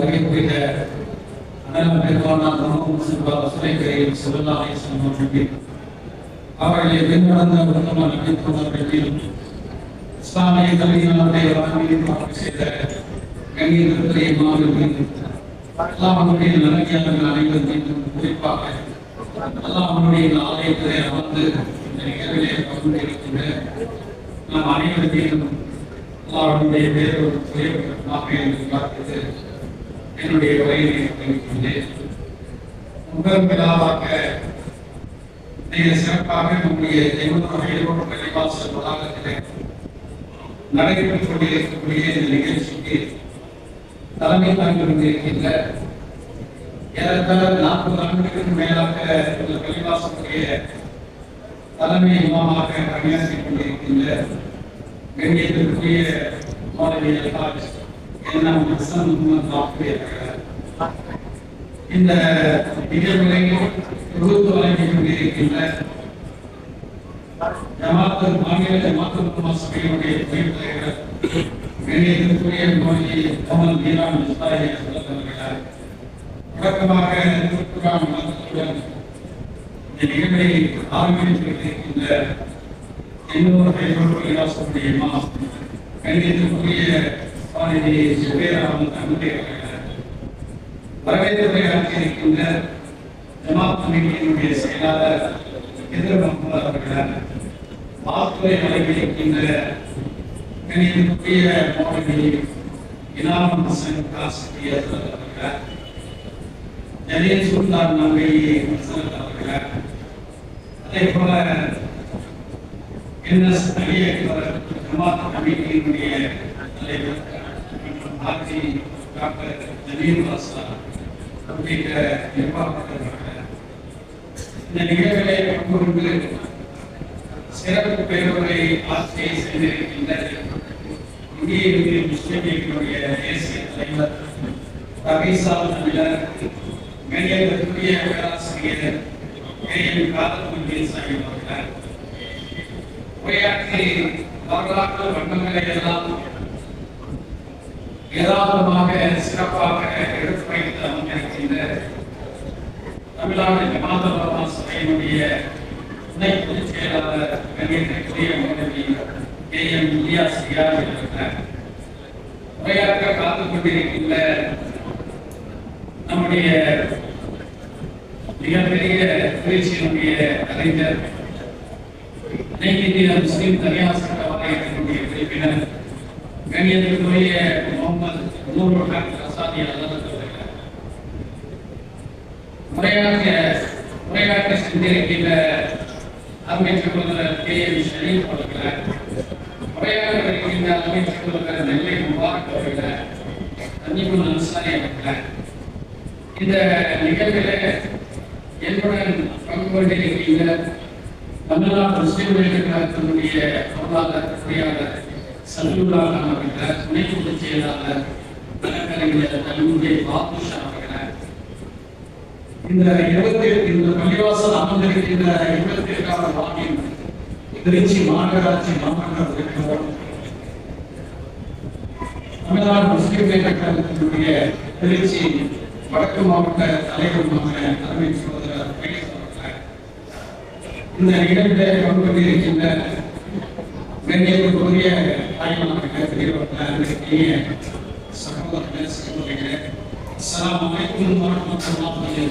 உலகில் வருகை புரிந்த அண்ணல் பெருமானா முகமது சுலைக்கரையில் சொல்லலாமை சொன்னவர்கள் அவர்களை பின்வந்த இஸ்லாமிய செய்த கண்ணியத்திற்குரிய அனைவரும் குறிப்பாக ஆலயத்திலே அமர்ந்து இந்த நிகழ்விலே நாம் அனைவரும் மீண்டும் அல்லாஹ்வுடைய உயர்வாக பார்க்கிறது. என்னுடைய உரையை தெரிவிக்கின்றேன் முதல் விழாவாக மிக சிறப்பாக நம்முடைய தெய்வம் ஈரோடு பள்ளிவாசல் வளாகத்தில் நடைபெற்றுக் கொண்டிருக்கக்கூடிய இந்த நிகழ்ச்சிக்கு தலைமை தாங்கி கொண்டிருக்கின்ற ஏறத்தாழ நாற்பது ஆண்டுகளுக்கு மேலாக இந்த பள்ளிவாசலுடைய தலைமை இமாமாக பணியாற்றிக் கொண்டிருக்கின்ற கண்ணியத்திற்குரிய மாணவி அல்ஹாஜ் ஹசன் முகமது இந்த நிகழ்வுகளை தொகுத்து வழங்கிக் கொண்டிருக்கின்ற ஜமாத்து மாநில ஜமாத்து உலமா சபையினுடைய துணைத் தலைவர் கணியத்திற்குரிய மோடி கமல் அவர்கள் வழக்கமாக திருக்குறான் மதத்துடன் இந்த நிகழ்வை ஆரம்பித்திருக்கின்ற இன்னொரு பெற்றோர் கணியத்திற்குரிய சுவாமி சுபேராமன் தன்னுடைய வரவேற்புரை ஆற்றியிருக்கின்ற ஜமாத் கமிட்டியினுடைய செயலாளர் எதிர் முகமது அவர்கள் வாழ்த்துறை வழங்கியிருக்கின்ற கணிதத்துக்குரிய மாணவி இனாம் ஹசன் காசிபி அவர்கள் ஜலீல் சுல்தான் நம்பி ஹசன் அவர்கள் அதே போல என்எஸ் அலியக்பர் ஜமாத் கமிட்டியினுடைய தலைவர் மற்றும் ஆர்டி டாக்டர் ஜலீல் வாசா உள்ளிட்ட நிர்வாகத்தவர்கள் இந்த நிகழ்விலே பங்குகொண்டு சிறப்பு பெயர்வுரை ஆட்சியை செய்திருக்கின்ற இந்திய இந்திய முஸ்லிம் லீக்கினுடைய தேசிய தலைவர் ரவிசால் தமிழர் கணியத்திற்குரிய பேராசிரியர் கேஎம் காதல் சாஹிப் அவர்கள் உரையாற்றி வரலாற்று வண்ணங்களை எல்லாம் யதார்த்தமாக சிறப்பாக எடுத்துரைத்து அமைந்திருக்கின்ற தமிழ்நாடு ஜமாதா சபையினுடைய துணை பொதுச் செயலாளர் கண்ணியத்திற்குரிய மாணவி கே எம் இலியா சியார் அவர்கள். உரையாற்ற காத்துக் கொண்டிருக்கின்ற நம்முடைய மிகப்பெரிய திருச்சியினுடைய அறிஞர் இந்திய முஸ்லிம் தனியார் சட்ட வாரியத்தினுடைய உறுப்பினர் கண்ணியத்திற்குரிய முகமது நூறு அசாதி அல்லாத உரையாற்ற உரையாற்ற சென்றிருக்கின்ற அருமை சகோதரர் இருக்கின்ற நெல்லை முபாரக் அன்சாரி இந்த நிகழ்வில் என்னுடன் பங்கு கொண்டிருக்கின்ற தமிழ்நாடு முஸ்லீம் கழகத்தினுடைய பொருளாதார பொறியாளர் சல்லுல்லா கான் அவர்கள துணை பொதுச் செயலாளர் வழக்கறிஞர் கல்லூரி பாபுஷா அவர்கள. இந்த இருபத்தி இந்த பள்ளிவாசல் அமர்ந்திருக்கின்ற இருபத்தி எட்டாவது வாக்கியம் திருச்சி மாநகராட்சி மாமன்ற உறுப்பினர் தமிழ்நாடு முஸ்லிம் கழகத்தினுடைய திருச்சி வடக்கு மாவட்ட தலைவருமான தலைமை சகோதரர் இந்த நிகழ்வில் பங்கு கொண்டிருக்கின்ற நெருங்கிய தாய்மார்கள் பெரியவர்கள் சகோதரர்கள் சகோதரிகளே அஸ்ஸலாமு அலைக்கும் வரஹ்மத்துல்லாஹி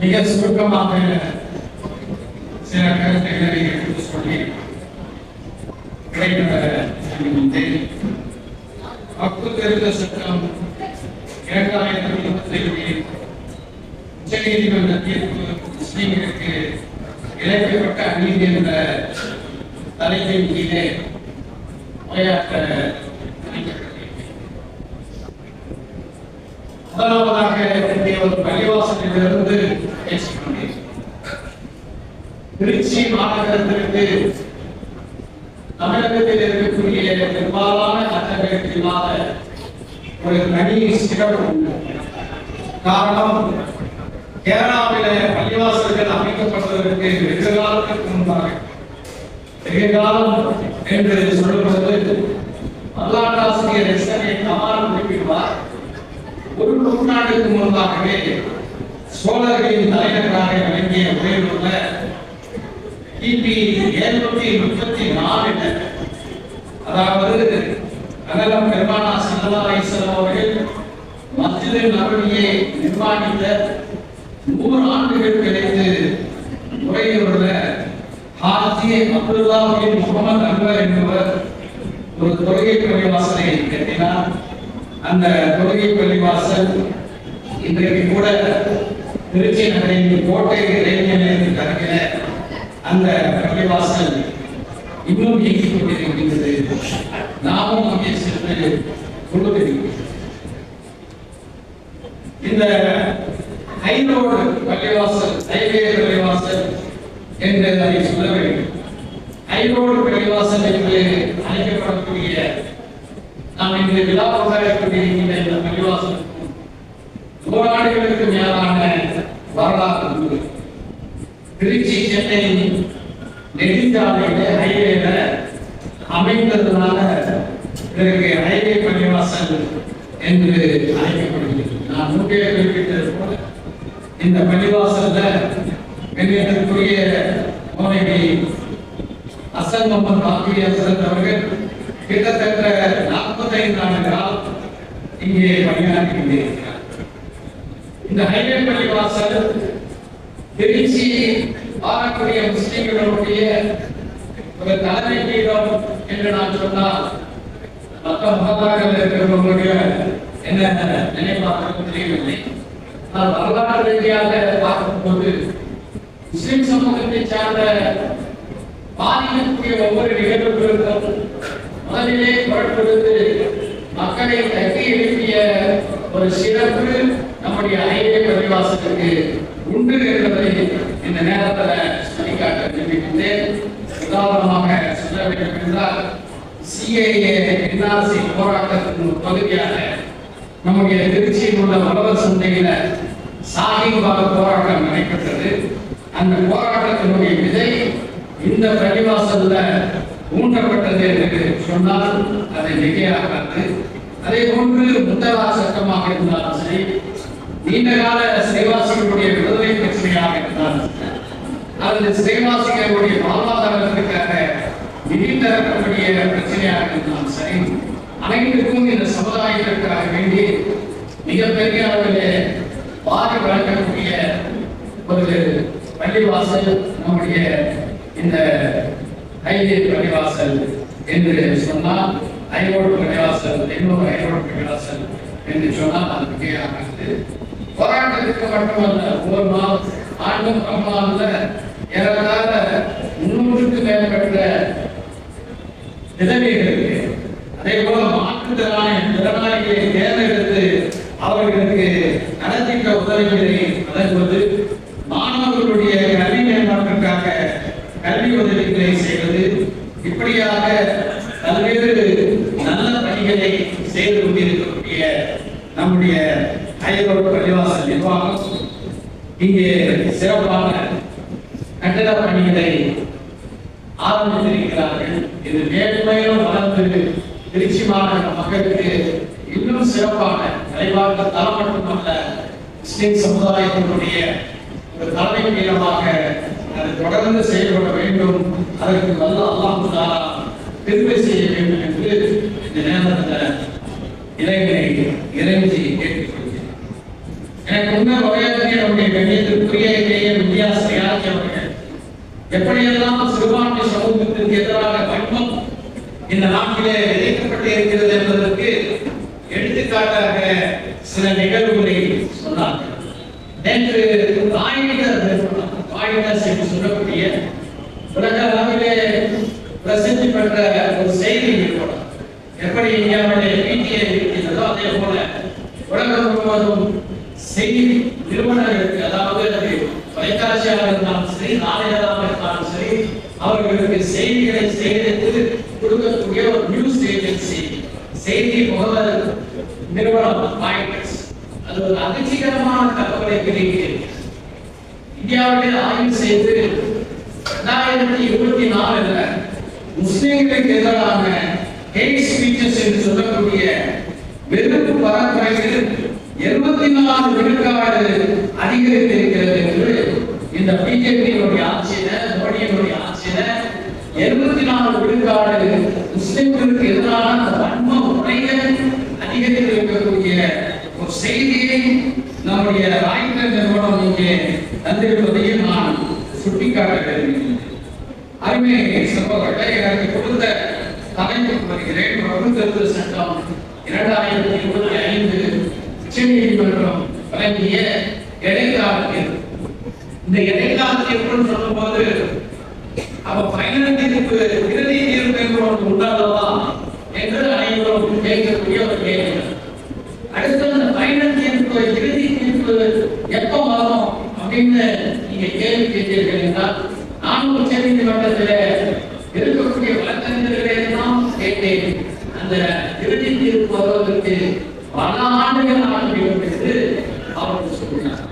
மிக சுருக்கமாக சில கருத்துக்களை எடுத்து சொல்லி கிடைக்கிற பக்கு தெரிந்த சட்டம் இரண்டாயிரத்தி இருபத்தி ஏழில் உச்சநீதிமன்ற தீர்ப்பு முஸ்லீம்களுக்கு இழைக்கப்பட்ட அநீதி என்ற தலைப்பின் கீழே உரையாற்ற முதலாவதாக இங்கே ஒரு பள்ளிவாசலிலிருந்து பேசிக்கொண்டேன். திருச்சி மாநகரத்திற்கு தமிழகத்தில் இருக்கக்கூடிய பெரும்பாலான சட்டங்களுக்கு இல்லாத ஒரு தனி சிறப்பு காரணம் கேரளாவிலே பள்ளிவாசல்கள் அமைக்கப்பட்டதற்கு வெகு காலத்திற்கு முன்பாக வெகு காலம் என்று சொல்லும்போது வரலாற்றாசிரியர் எஸ் என் ஏ கமால் குறிப்பிடுவார் ஒரு நூற்றாண்டுக்கு முன்பாகவே சோழர்களின் தலைநகராக விளங்கிய உறையூர்ல கிபி எழுநூத்தி முப்பத்தி நாலுல அதாவது அகலம் பெருமானா சல்லா அலிஸ்லாம் அவர்கள் நபவியை நிர்மாணித்த நூறு ஆண்டுகள் கழித்து உறையூர்ல ஹாஜி அப்துல்லா பின் முகமது அன்வர் என்பவர் ஒரு தொழுகை பள்ளிவாசலை கட்டினார். அந்த தொழுகை பள்ளிவாசல் இன்றைக்கு கூட திருச்சி நகரின் கோட்டை ரயில்வே நிலையத்திற்கு அருகில அந்த பள்ளிவாசல் இன்னும் இயங்கிக் கொண்டிருக்கின்றது நாமும் அங்கே சென்று கொள்ளுகிறோம் இந்த ஐநூறு பள்ளிவாசல் ஹைவே பள்ளிவாசல் என்று அதை சொல்ல வேண்டும். ஐநூறு பள்ளிவாசல் என்று அழைக்கப்படக்கூடிய நாம் இன்று விழா கொண்டாடக்கூடிய இந்த பள்ளிவாசல் நூறாண்டுகளுக்கு மேலான வரலாறு உண்டு. திருச்சி சென்னை நெடுஞ்சாலையில ஹைவேல அமைந்ததுனால இதற்கு ஹைவே பள்ளிவாசல் என்று அழைக்கப்படுகிறது. நான் முன்பே குறிப்பிட்டது போல இந்த பள்ளிவாசல்ல கண்ணியத்திற்குரிய மோனவி அசன் முகமது பாக்கிரி அவர்கள் கிட்டத்தட்ட நாற்பத்தைந்து ஆண்டுகளால் இங்கே பணியாற்றி கொண்டிருக்கிறார் இந்த ஹைவே பள்ளிவாசல் திருச்சி வாழக்கூடிய முஸ்லிம்களுடைய ஒரு தலைமை பீடம் என்று நான் சொன்னால் மற்ற மகத்தாக்கள் இருக்கிறவங்களுடைய என்ன நினைப்பாக தெரியவில்லை. ஆனால் வரலாற்று ரீதியாக பார்க்கும்போது முஸ்லிம் சமூகத்தை சார்ந்த பாதிக்கக்கூடிய ஒவ்வொரு நிகழ்வுகளுக்கும் முதலிலே குரல் மக்களை தட்டி எழுப்பிய ஒரு சிறப்பு நம்முடைய அனைவரே பரிவாசத்துக்கு உண்டு என்பதை இந்த நேரத்தில் சுட்டிக்காட்ட விரும்புகின்றேன். உதாரணமாக சொல்ல வேண்டும் என்றால் சிஏஏ என்ஆர்சி போராட்டத்தின் ஒரு பகுதியாக நம்முடைய திருச்சியில் உள்ள உழவர் சந்தையில சாகிபாக போராட்டம் நடைபெற்றது. அந்த போராட்டத்தினுடைய விதை இந்த பள்ளிவாசல்ல ஊன்றப்பட்டது என்று சொன்னால் அதை மிகையாகாது அதே போன்று முத்தலா சட்டமாக இருந்தாலும் சரி நீண்ட கால சிறைவாசிகளுடைய விடுதலை பிரச்சனையாக இருந்தாலும் சரி, அல்லது சிறைவாசிகளுடைய வாழ்வாதாரத்திற்காக நிதி தரக்கூடிய பிரச்சனையாக இருந்தாலும் சரி அனைத்துக்கும் இந்த சமுதாயத்திற்காக வேண்டி மிகப்பெரிய அளவிலே பாதி வழங்கக்கூடிய ஒரு பள்ளிவாசல் நம்முடைய இந்த ஹைவே பள்ளிவாசல் என்று சொன்னால் ஐரோடு பள்ளிவாசல் இன்னொரு ஐரோடு பள்ளிவாசல் என்று சொன்னால் அது மிகையாகிறது போராட்டத்திற்கு மட்டுமல்ல ஒரு நாள் ஆண்டும் ரமலான்ல ஏறத்தாழ முன்னூறுக்கு மேற்பட்ட விதவைகளுக்கு அதே போல மாற்றுத்திறனாளி திறனாளிகளை தேர்ந்தெடுத்து அவர்களுக்கு நலத்திட்ட உதவிகளை வழங்குவது மாணவர்களுடைய கல்வி மேம்பாட்டிற்காக கல்வி உதவிகளை செய்வது இப்படியாக பல்வேறு நல்ல பணிகளை செய்து கொண்டிருக்கக்கூடிய நம்முடைய ஐரோடு பள்ளிவாசல் நிர்வாகம். இங்கே சிறப்பான கட்டட பணிகளை ஆரம்பித்திருக்கிறார்கள். இது மேலும் மேலும் வளர்ந்து திருச்சி மாநகர மக்களுக்கு இன்னும் சிறப்பான நிறைவாக தரம் மட்டுமல்ல முஸ்லிம் சமுதாயத்தினுடைய ஒரு தலைமை பீடமாக அது தொடர்ந்து செயல்பட வேண்டும். அதற்கு நல்ல அல்லாஹ் தாலா செய்ய வேண்டும் என்று இந்த நேரத்தில் இறைவனை இறைஞ்சி கேட்டுக்கொள்கிறேன். எனக்கு உண்மை உரையாற்றிய நம்முடைய கண்ணியத்திற்குரிய இளைஞர் வித்யாஸ் ரியாஜ் அவர்கள் எப்படியெல்லாம் சிறுபான்மை சமூகத்திற்கு எதிராக இந்த நாட்டிலே விதைக்கப்பட்டு இருக்கிறது என்பதற்கு எடுத்துக்காட்டாக சில நிகழ்வுகளை சொன்னார்கள். நேற்று ராயிடர் நிறுவனம் என்று சொல்லக்கூடிய உலக அளவிலே பிரசித்தி பெற்ற ஒரு செய்தி நிறுவனம் எப்படி இந்தியாவிலே பிடிஏ இருக்கின்றதோ அதே போல உலகம் முழுவதும் செய்தி நிறுவனங்களுக்கு அதாவது அது தொலைக்காட்சியாக இருந்தாலும் சரி நாளிதழாக இருந்தாலும் சரி அவர்களுக்கு செய்திகளை சேகரித்து செய்தி முகவர் நிறுவனம் அது ஒரு அதிர்ச்சிகரமான தகவலை வெளியிட்டேன் இந்தியாவிலே ஆய்வு செய்து ரெண்டாயிரத்தி இருபத்தி நாலுல முஸ்லிம்களுக்கு எதிரான ஹேட் ஸ்பீச்சஸ் என்று சொல்லக்கூடிய வெறுப்பு பரப்புரையில் எழுபத்தி நாலு விழுக்காடு அதிகரித்திருக்கிறது என்று இந்த பிஜேபியினுடைய ஆட்சியில மோடியினுடைய ஆட்சியில எழுபத்தி நாலு விழுக்காடு முஸ்லிம்களுக்கு எதிரான அந்த வன்ம முறைகள் அதிகரித்திருக்கக்கூடிய ஒரு செய்தியை நம்முடைய ராய்டர் நிறுவனம் இங்கே தந்திருப்பதையும் நான் சுட்டிக்காட்ட விரும்புகிறேன் அருமை சகோதரர்களை எனக்கு கொடுத்த தலைப்புக்கு வருகிறேன். வகுத்தறிவு சட்டம் இரண்டாயிரத்தி இருபத்தி ஐந்து உச்சநீதிமன்றம் வழங்கிய இடைக்கால தீர்ப்பு இந்த இடைக்கால தீர்ப்புன்னு சொல்லும்போது அப்ப ஃபைனல் தீர்ப்பு இறுதி தீர்ப்பு என்று ஒன்று உண்டாதவா என்று அனைவரும் கேட்கக்கூடிய ஒரு கேள்வி அடுத்து அந்த ஃபைனல் தீர்ப்பு இறுதி தீர்ப்பு எப்போ வரும் அப்படின்னு நீங்க கேள்வி கேட்டீர்கள் என்றால் நான் உச்ச நீதிமன்றத்தில் இருக்கக்கூடிய வழக்கறிஞர்களே எல்லாம் கேட்டேன். அந்த இறுதி தீர்ப்பு வருவதற்கு பல ஆண்டுகள் ஆகிவிடும் என்று அவர்கள் சொன்னார்.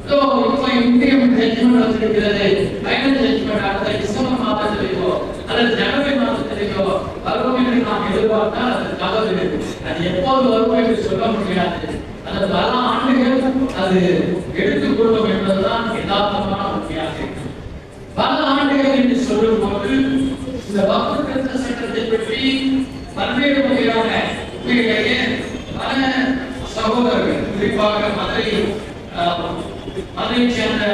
இப்போ இந்தியம் ஜட்ஜ்மெண்ட் வந்திருக்கிறது. ஃபைனல் அடுத்த டிசம்பர் மாதத்திலேயோ அல்லது ஜனவரி மாதத்திலேயோ வரும் என்று நாம் எதிர்பார்த்தால் அது தவறு. அது எப்போது வரும் என்று சொல்ல முடியாது. அது பல ஆண்டுகள் அது எடுத்துக்கொள்ளும் என்பதுதான் யதார்த்தமான உண்மையாக பல ஆண்டுகள் என்று சொல்லும் போது இந்த வக்ஃபு திருத்த சட்டத்தை பற்றி பல்வேறு வகையான உண்மையிலேயே பல சகோதரர்கள் குறிப்பாக மதுரை மதுரையை சேர்ந்த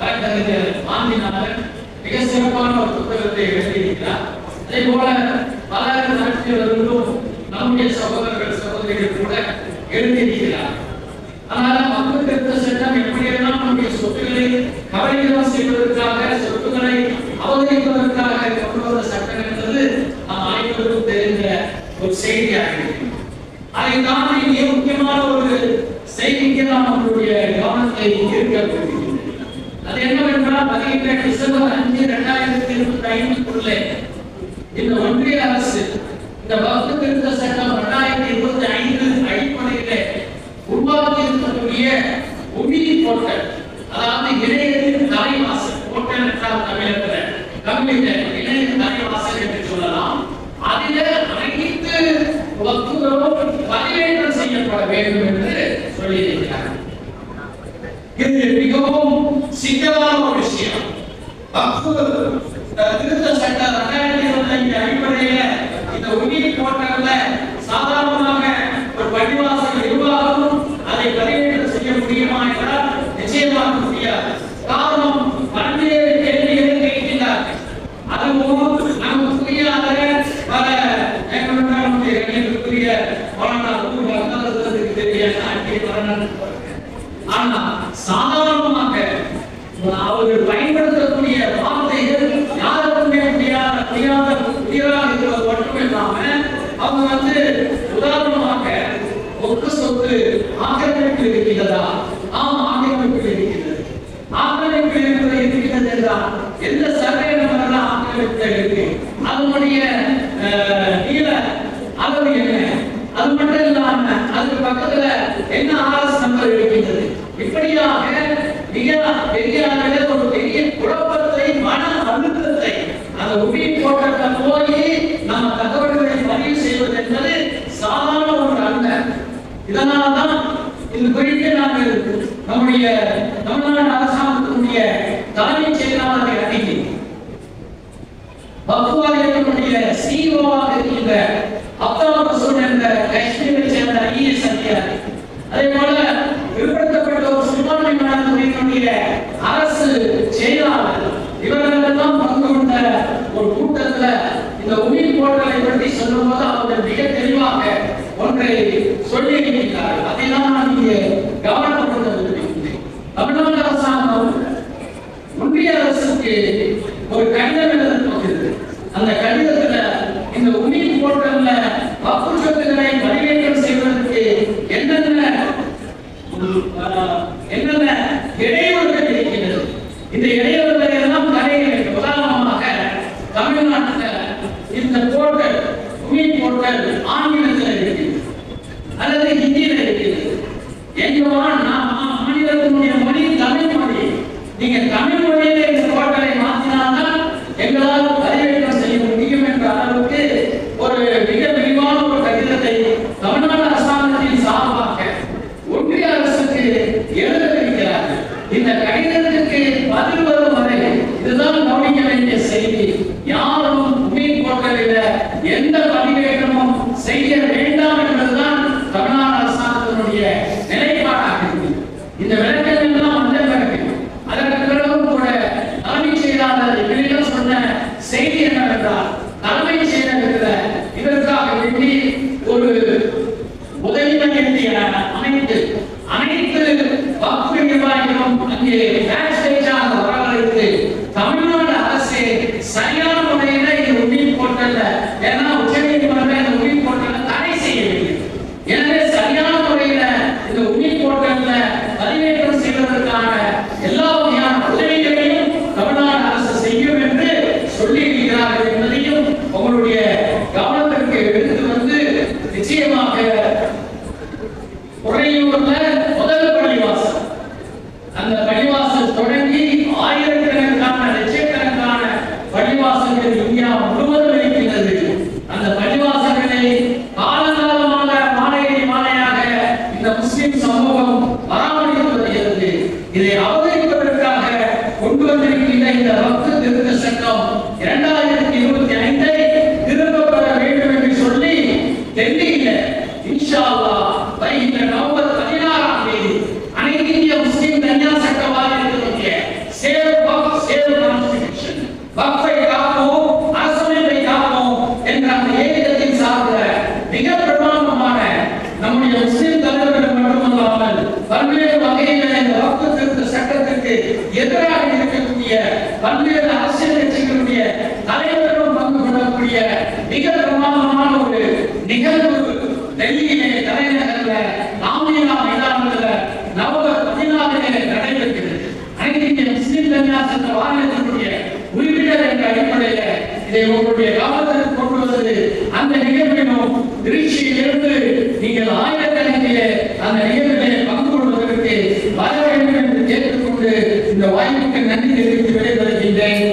கலைஞர் மாந்திநாதன் மிக சிறப்பான ஒரு புத்தகத்தை எழுதியிருக்கிறார். அதே போல பல நாட்களிலிருந்தும் நம்முடைய சகோதரர்கள் சகோதரிகள் கூட எழுதியிருக்கிறார். ஆனால் மக்கள் திருத்த சட்டம் எப்படியெல்லாம் நம்முடைய சொத்துக்களை கவலைகள் செய்வதற்காக சொத்துக்களை அவதரிப்பதற்காக கொண்டு வந்த சட்டம் என்பது நம் அனைவருக்கும் தெரிந்த ஒரு செய்தியாக இருக்கிறது அதை தாண்டி மிக முக்கியமான ஒரு செய்திக்கு நாம் நம்மளுடைய கவனத்தை ஈர்க்க விரும்புகிறேன் அது என்னவென்றால் வருகின்ற டிசம்பர் அஞ்சு இரண்டாயிரத்தி இருபத்தி ஐந்துக்குள்ளே இந்த ஒன்றிய அரசு இந்த வகுப்பு திருத்த சட்டம் இரண்டாயிரத்தி இருபத்தி ஐந்து அடிப்படையிலே உருவாக்கி இருக்கக்கூடிய உமிழி போர்ட்டல் அதாவது இணையத்தின் தலைவாசல் போர்ட்டல் என்றால் தமிழகத்துல கம்ப்யூட்டர் இணைய தலைவாசல் என்று சொல்லலாம். அதில அனைத்து வகுப்புகளும் பதிவேற்றம் செய்யப்பட வேண்டும் என்று சொல்லியிருக்கிறார். இது மிகவும் சிக்கலான ஒரு விஷயம். வக்ஃபு, திருத்த சட்டம் ரெண்டாயிரத்தி இருபத்தி அடிப்படையில இந்த உயிரி போட்டல்ல சாதாரணமாக ஒரு பள்ளிவாசல் நிர்வாகம் அதை பதிவேற்றம் செய்ய முடியுமா என்றால் நிச்சயமாக முடியாது காரணம் பல்வேறு கேள்விகளை கேட்கிறார்கள் அதுவும் நமக்கு புரியாத பல நம்முடைய கணிதத்துக்குரிய பலனாக வந்தாததுக்கு தெரியாத ஆட்சியை பலனாக ஆனா சாதாரணமாக அவர்கள் பயன்படுத்தக்கூடிய வார்த்தைகள் யாருக்குமே முடியாத முடியாத புதியதாக இருப்பது மட்டும் இல்லாம அவங்க வந்து உதாரணமாக ஒக்கு சொத்து ஆக்கிரமிப்பு இருக்கிறதா ஆம் ஆக்கிரமிப்பு இருக்கிறது ஆக்கிரமிப்பு என்பது இருக்கிறது என்றால் எந்த சர்வே நம்பர்ல ஆக்கிரமிப்பு இருக்கு? அதனுடைய நீள அளவு என்ன? அது மட்டும் இல்லாம அதுக்கு பக்கத்துல என்ன ஆர்எஸ் நம்பர் இருக்கின்றது இப்படியாக மிக பெரிய அளவில் ஒரு பெரிய குழப்பத்தை மன அழுத்தத்தை அந்த உபி போட்டத்தை போய் நம்ம தகவல்களை பதிவு செய்வது என்பது சாதாரண ஒன்று அல்ல. இதனால்தான் இது குறித்து நாங்கள் நம்முடைய தமிழ்நாடு அரசாங்கத்தினுடைய தலைமைச் செயலாளரை தமிழ்நாட்டுல இந்த போர்கள் உமி போர்கள் ஆங்கிலத்தில் இருக்கிறது அல்லது ஹிந்தியில இருக்கிறது எங்கேவா நான் மாநிலத்தினுடைய மொழி தமிழ் மொழி. நீங்க தமிழ் மொழியை எந்த ಬರಾಮರಿ ಇದೆ ಯಾವುದೇ பல்வேறு அரசியல் நன்றி தெரிவித்து விடைபெறுகின்றேன்